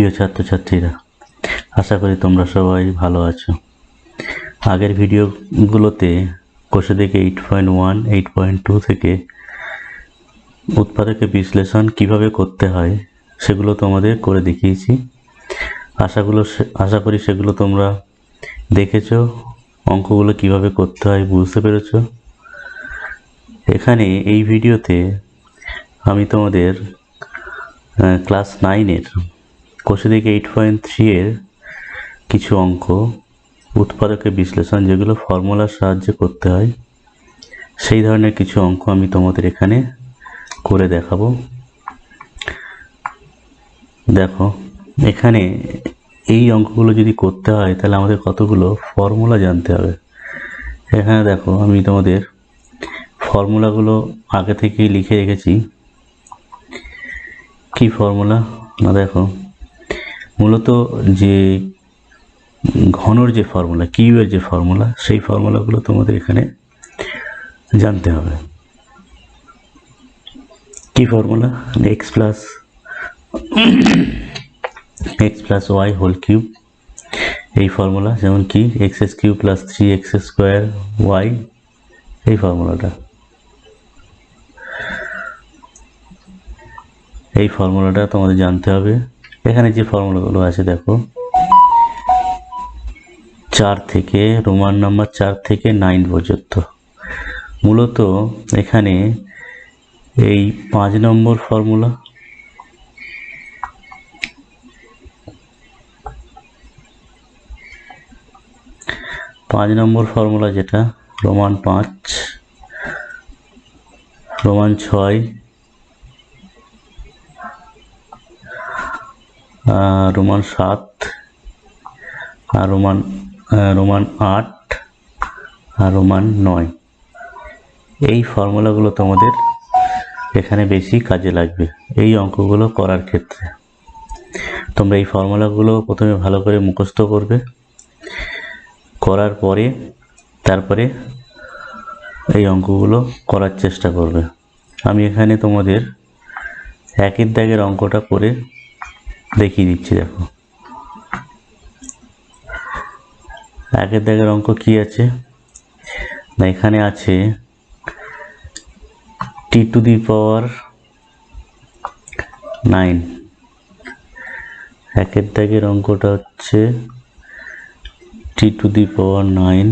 প্রিয় ছাত্রছাত্রীরা, আশা করি তোমরা সবাই ভালো আছো। আগের ভিডিওগুলোতে কোষে থেকে eight point one eight point two থেকে উৎপাদকের বিশ্লেষণ কীভাবে করতে হয় সেগুলো তোমাদের করে দেখিয়েছি। আশাগুলো আশা করি সেগুলো তোমরা দেখেছ, অঙ্কগুলো কীভাবে করতে হয় বুঝতে পেরেছ। এখানে এই ভিডিওতে আমি তোমাদের ক্লাস নাইনের কোষে থেকে এইট পয়েন্ট থ্রি এর কিছু অঙ্ক, উৎপাদকের বিশ্লেষণ যেগুলো ফর্মুলার সাহায্যে করতে হয়, সেই ধরনের কিছু অঙ্ক আমি তোমাদের এখানে করে দেখাবো। দেখো, এখানে এই অঙ্কগুলো যদি করতে হয়, তাহলে আমাদের কতগুলো ফর্মুলা জানতে হবে। এখানে দেখো, আমি তোমাদের ফর্মুলাগুলো আগে থেকেই লিখে রেখেছি। কি ফর্মুলা? না, দেখো। মূলত যে ঘনর যে ফর্মুলা, কিউয়ের যে ফর্মুলা, সেই ফর্মুলাগুলো তোমাদের এখানে জানতে হবে। কি formula? X plus x plus y whole cube এই ফর্মুলা, যেমন কি? X s q plus three x square y এই ফর্মুলাটা। এই ফর্মুলাটা তোমাদের জানতে হবে। এখানে যে ফর্মুলাগুলো আছে, দেখো। চার থেকে, রোমান নাম্বার চার থেকে নাইন পর্যন্ত। মূলত এখানে এই পাঁচ নম্বর ফর্মুলা পাঁচ নম্বর ফর্মুলা যেটা, রোমান পাঁচ, রোমান ছয় রোমান সাত, আর রোমান রোমান আট, আর রোমান নয়। এই ফর্মুলাগুলো তোমাদের এখানে বেশি কাজে লাগবে, এই অঙ্কগুলো করার ক্ষেত্রে। তোমরা এই ফর্মুলাগুলো প্রথমে ভালো করে মুখস্থ করবে, করার পরে তারপরে এই অঙ্কগুলো করার চেষ্টা করবে। আমি এখানে তোমাদের একের দাগের অঙ্কটা করে দেখিয়ে দিচ্ছি, দেখো। একের দাগের অঙ্ক কি আছে? না, এখানে আছে t to the power nine একের দাগের অঙ্কটা হচ্ছে t to the power nine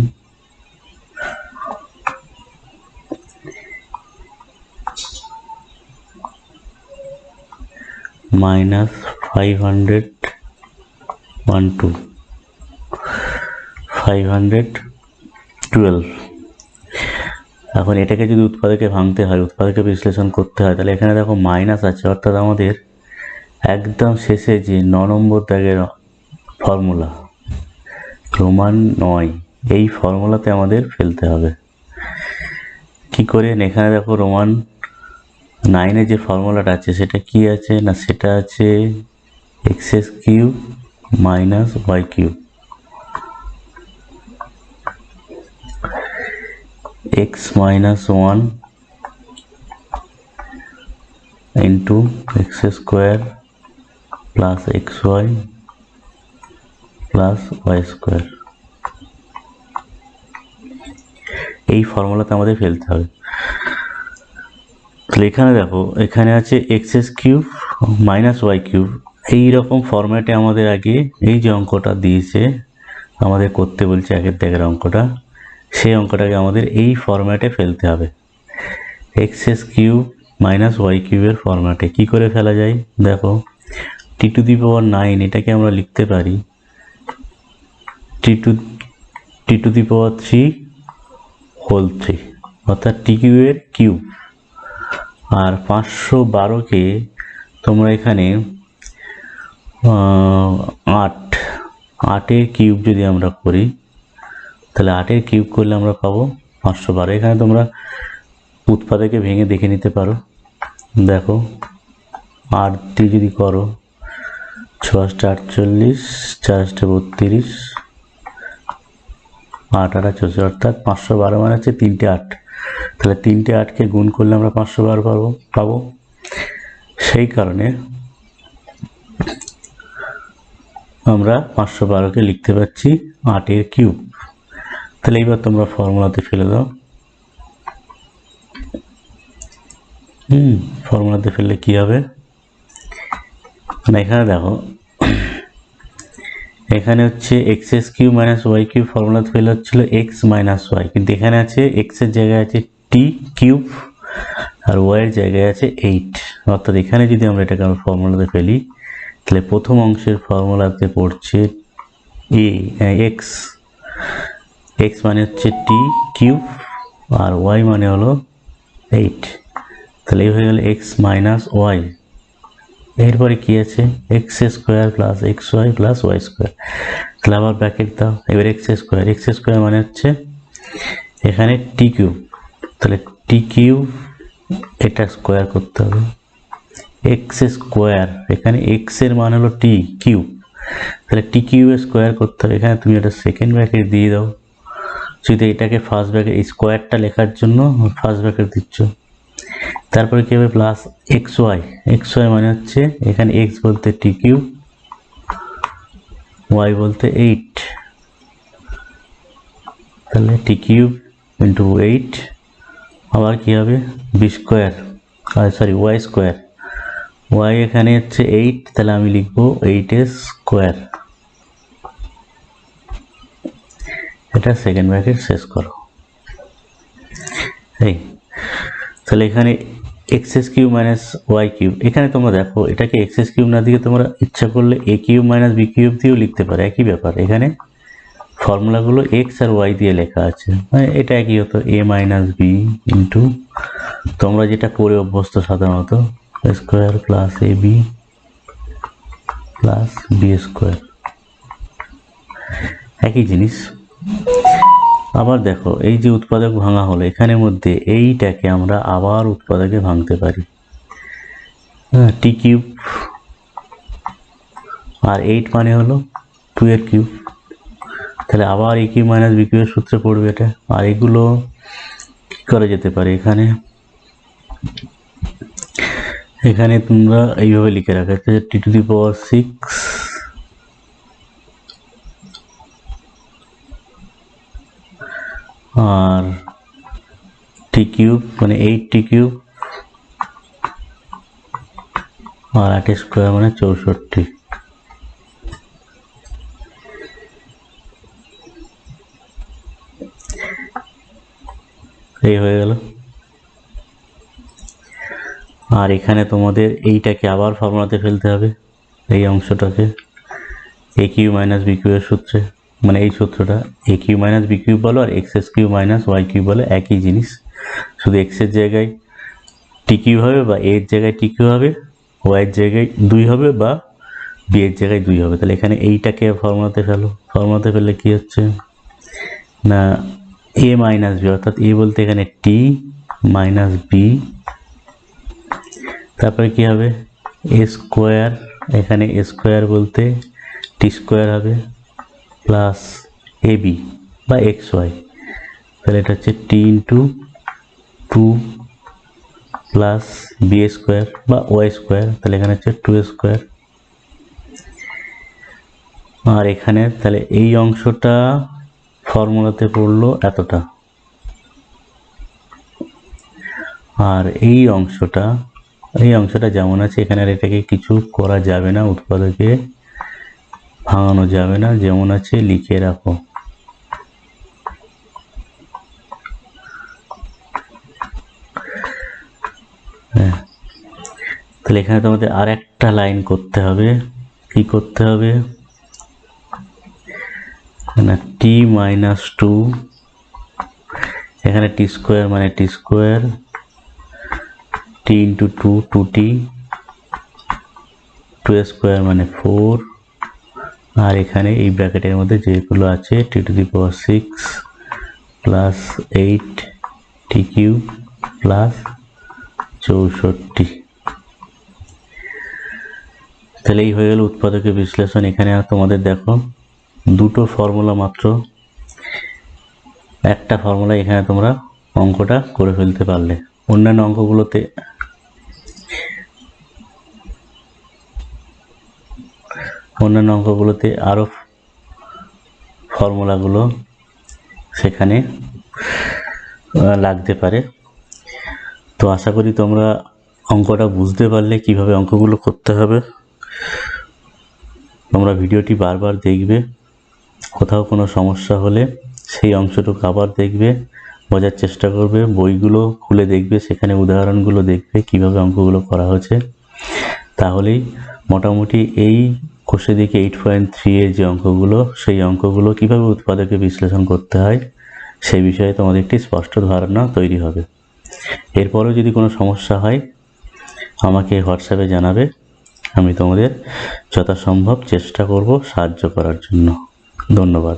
minus five hundred one to five hundred twelve এখন এটাকে যদি উৎপাদকে ভাঙতে হয়, উৎপাদকে বিশ্লেষণ করতে হয়, তাহলে এখানে দেখো মাইনাস আছে, অর্থাৎ আমাদের একদম শেষে যে ন নম্বর দাগের ফর্মুলা রোমান নয়, এই ফর্মুলাতে আমাদের ফেলতে হবে। কি করে? এখানে দেখো রোমান নাইনে যে ফর্মুলাটা আছে, সেটা কি আছে? না, সেটা আছে x s cube minus y cube x minus one into x square plus x y plus y square. এই ফর্মুলাতে আমাদের ফেলতে হবে। তাহলে এখানে দেখো, এখানে আছে x s cube minus y cube. এই রকম ফরম্যাটে আমাদের আগে এই যে অঙ্কটা দিয়েছে, আমাদের করতে বলছে একের দাগের অঙ্কটা, সেই অঙ্কটাকে আমাদের এই ফরম্যাটে ফেলতে হবে। X s cube minus y কিউবের ফরম্যাটে কী করে ফেলা যায়? দেখো টি টু দি পাওয়ার নাইন এটাকে আমরা লিখতে পারি। T two t to the power three whole three অর্থাৎ টি কিউবের কিউব আর পাঁচশো বারোকে তোমরা এখানে আট। আটের কিউব যদি আমরা করি, তাহলে আটের কিউব করলে আমরা পাবো পাঁচশো বারো। এখানে তোমরা উৎপাদকে ভেঙে দেখে নিতে পারো। দেখো আট দিয়ে যদি করো ছশটা আটচল্লিশ চারশটা বত্রিশ, আট আট চৌষট্টি অর্থাৎ পাঁচশো বারো মানে হচ্ছে তিনটে আট। তাহলে তিনটে আটকে গুণ করলে আমরা পাঁচশো বারো পাবো পাবো। সেই কারণে আমরা পাঁচশো বারোকে লিখতে পারছি আটের কিউব। তাহলে এইবার তোমরা ফর্মুলাতে ফেলে দাও। হুম, ফর্মুলাতে ফেললে কি হবে? না এখানে দেখো, এখানে হচ্ছে x s q minus y q ফর্মুলাতে ফেলে হচ্ছিল এক্স মাইনাস ওয়াই কিন্তু এখানে আছে এক্সের জায়গায় আছে টি কিউব আর ওয়াইয়ের জায়গায় আছে এইট অর্থাৎ এখানে যদি আমরা এটাকে আমরা ফর্মুলাতে ফেলি তাহলে প্রথম অংশের ফর্মুলাতে পড়ছে এ এক্স এক্স মানে হচ্ছে টি কিউব আর ওয়াই মানে হলো এইট তাহলে এই হয়ে গেল এক্স মাইনাস ওয়াই এরপরে কী আছে? X square plus x y plus y square তাহলে আবার ব্র্যাকেট দাও। এবার এক্স স্কোয়ার এক্স স্কোয়ার মানে হচ্ছে এখানে টি কিউব তাহলে টি কিউব এটা স্কোয়ার করতে হবে। এক্স স্কোয়ার এখানে এক্সের মান হলো টি কিউব তাহলে টি কিউব স্কোয়ার করতে হবে। এখানে তুমি একটা সেকেন্ড ব্র্যাকেট দিয়ে দাও। যদি এটাকে ফার্স্ট ব্র্যাকেট স্কোয়ারটা লেখার জন্য ফার্স্ট ব্র্যাকেট দিচ্ছ। তারপরে কি হবে? Plus x y x y মানে হচ্ছে এখানে এক্স বলতে টি কিউব ওয়াই বলতে এইট তাহলে টি কিউব ইন্টু এইট আবার কি হবে? B square sorry y square y এখানে হচ্ছে এইট তাহলে আমি লিখব এইট এর স্কোয়ার এটা সেকেন্ড ব্র্যাকেট শেষ করো। এই, তাহলে এখানে x s cube minus y cube এখানে তোমরা দেখো, এটাকে এক্স এস কিউব না দিয়ে তোমরা ইচ্ছা করলে a cube minus b cube দিয়েও লিখতে পারো, একই ব্যাপার। এখানে ফর্মুলাগুলো এক্স আর ওয়াই দিয়ে লেখা আছে। মানে এটা একই হতো এ মাইনাস বি ইন্টু তোমরা যেটা করে অভ্যস্ত সাধারণত plus a b plus b square একই জিনিস। আবার দেখো, এই যে উৎপাদক ভাঙা হলো, এখানের মধ্যে এইটাকে আমরা আবার উৎপাদকে ভাঙতে পারি। হ্যাঁ টি কিউব আর এইট মানে হলো টু এর কিউব তাহলে আবার এ কিউব মাইনাস বি কিউবের সূত্রে পড়বে এটা। আর এগুলো কি করা যেতে পারে এখানে? এখানে তোমরা এইভাবে লিখে রাখা t to the power six R t cube মানে এইট টি কিউব আর আট স্কোয়ার মানে চৌষট্টি। এই হয়ে গেল। আর এখানে তোমাদের এইটাকে আবার ফর্মুলাতে ফেলতে হবে, এই অংশটাকে। এ কিউ মাইনাস বি এর সূত্রে। মানে এই সূত্রটা a q minus b q বলো আর x s q minus y q বলো একই জিনিস। শুধু এক্সের জায়গায় টি কিউ হবে বা এর জায়গায় টি কিউ হবে ওয়াইয়ের জায়গায় দুই হবে বা বি এর জায়গায় দুই হবে। তাহলে এখানে এইটাকে ফর্মুলাতে ফেলো। ফর্মুলাতে ফেললে কি হচ্ছে? না এ মাইনাস বি অর্থাৎ এ বলতে এখানে টি মাইনাস বি তারপরে কি হবে? এ স্কোয়ার এখানে এ স্কোয়ার বলতে টি স্কোয়ার হবে প্লাস এ বি বা এক্স ওয়াই তাহলে এটা হচ্ছে t into two plus b square বা ওয়াই স্কোয়ার তাহলে এখানে হচ্ছে টু স্কোয়ার আর এখানে তাহলে এই অংশটা ফর্মুলাতে পড়ল এতটা। আর এই অংশটা এই অংশটা যেমন আছে, এখানে আর এটাকে কিছু করা যাবে না, উৎপাদকে ভাঙানো যাবে না, যেমন আছে লিখে রাখো। হ্যাঁ। তাহলে এখানে তোমাদের আর একটা লাইন করতে হবে। কি করতে হবে? না, টি মাইনাস টু। এখানে টি স্কোয়ার মানে t square. T into two two t two square মানে ফোর। আর এখানে এই ব্র্যাকেটের মধ্যে যেগুলো আছে t to the power six plus eight t cube plus চৌষট্টি। তাহলে এই হয়ে গেল উৎপাদকের বিশ্লেষণ। এখানে তোমাদের দেখো, দুটো ফর্মুলা মাত্র। একটা ফর্মুলা এখানে তোমরা অঙ্কটা করে ফেলতে পারলে। অন্যান্য অঙ্কগুলোতে অন্যান্য অঙ্কগুলোতে আরও ফর্মুলাগুলো সেখানে লাগতে পারে। তো আশা করি তোমরা অঙ্কটা বুঝতে পারলে কীভাবে অঙ্কগুলো করতে হবে। তোমরা ভিডিওটি বারবার দেখবে, কোথাও কোনো সমস্যা হলে সেই অংশটুকু আবার দেখবে। বোঝার চেষ্টা করবে, বইগুলো খুলে দেখবে, সেখানে উদাহরণগুলো দেখবে, কীভাবে অঙ্কগুলো করা হয়েছে। তাহলেই মোটামুটি এই কোষে দিকে এইট পয়েন্ট থ্রি এর যে অঙ্কগুলো, সেই অঙ্কগুলো কীভাবে উৎপাদকে বিশ্লেষণ করতে হয় সেই বিষয়ে তোমাদের একটি স্পষ্ট ধারণা তৈরি হবে। এরপরেও যদি কোনো সমস্যা হয়, আমাকে হোয়াটসঅ্যাপে জানাবে, আমি তোমাদের যথাসম্ভব চেষ্টা করব সাহায্য করার জন্য। ধন্যবাদ।